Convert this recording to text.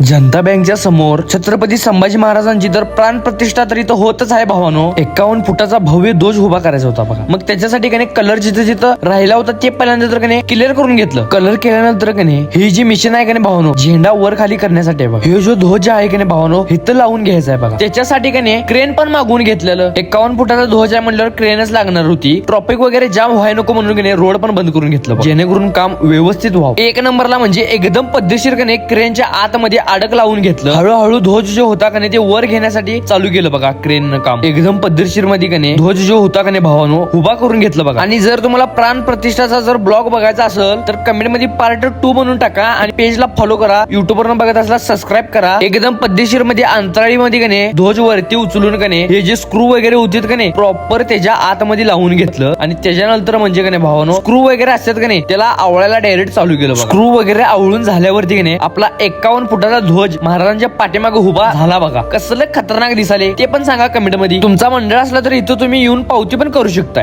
जनता बँकच्या समोर छत्रपती संभाजी महाराजांची तर प्राण प्रतिष्ठा तरी तर होतच आहे भावानो. एकावन्न फुटाचा भव्य ध्वज उभा करायचा होता बघा. मग त्याच्यासाठी कने कलर जिथं जिथं राहिला होता ते पहिल्यांदा तर कने क्लिअर करून घेतलं. कलर केल्यानंतर कने ही जी मिशन आहे कने भावानो झेंडा वर खाली करण्यासाठी बघा. हे जो ध्वज आहे कने भावानो इथं लावून घ्यायचा आहे बघा. त्याच्यासाठी कने क्रेन पण मागून घेतलेलं. एकावन्न फुटाचा ध्वज आहे म्हणल्यावर क्रेनच लागणार होती. ट्रॉफिक वगैरे जाम व्हाय नको म्हणून कने रोड पण बंद करून घेतलं जेणेकरून काम व्यवस्थित व्हावं. एक नंबरला म्हणजे एकदम पद्धतशीर कने क्रेनच्या आतमध्ये अडक लावून घेतलं. हळूहळू ध्वज जो होता कने ते वर घेण्यासाठी चालू केलं बघा क्रेन काम. एकदम पद्धतशीरमध्ये कने ध्वज जो होता कने भावानो उभा करून घेतलं बघा. आणि जर तुम्हाला प्राण प्रतिष्ठाचा जर ब्लॉग बघायचा असेल तर कमेंटमध्ये पार्ट टू म्हणून टाका आणि पेजला फॉलो करा. युट्यूब वरून बघत असला सबस्क्राईब करा. एकदम पद्धतशीरमध्ये अंतराळी मध्ये कने ध्वज वरती उचलून कने हे जे स्क्रू वगैरे होते कने प्रॉपर त्याच्या आतमध्ये लावून घेतलं. आणि त्याच्यानंतर म्हणजे कने भावानो स्क्रू वगैरे असतात कने त्याला आवळायला डायरेक्ट चालू केलं स्क्रू वगैरे आवळून झाल्यावरती कने आपला एकावन्न फुटाचा ध्वज महाराजांच्या पाठीमागे उभा झाला बघा. कसलं खतरनाक दिसाले ते पण सांगा कमेंटमध्ये तुमचा मंडळ असला तर इथं तुम्ही येऊन पावती पण करू शकता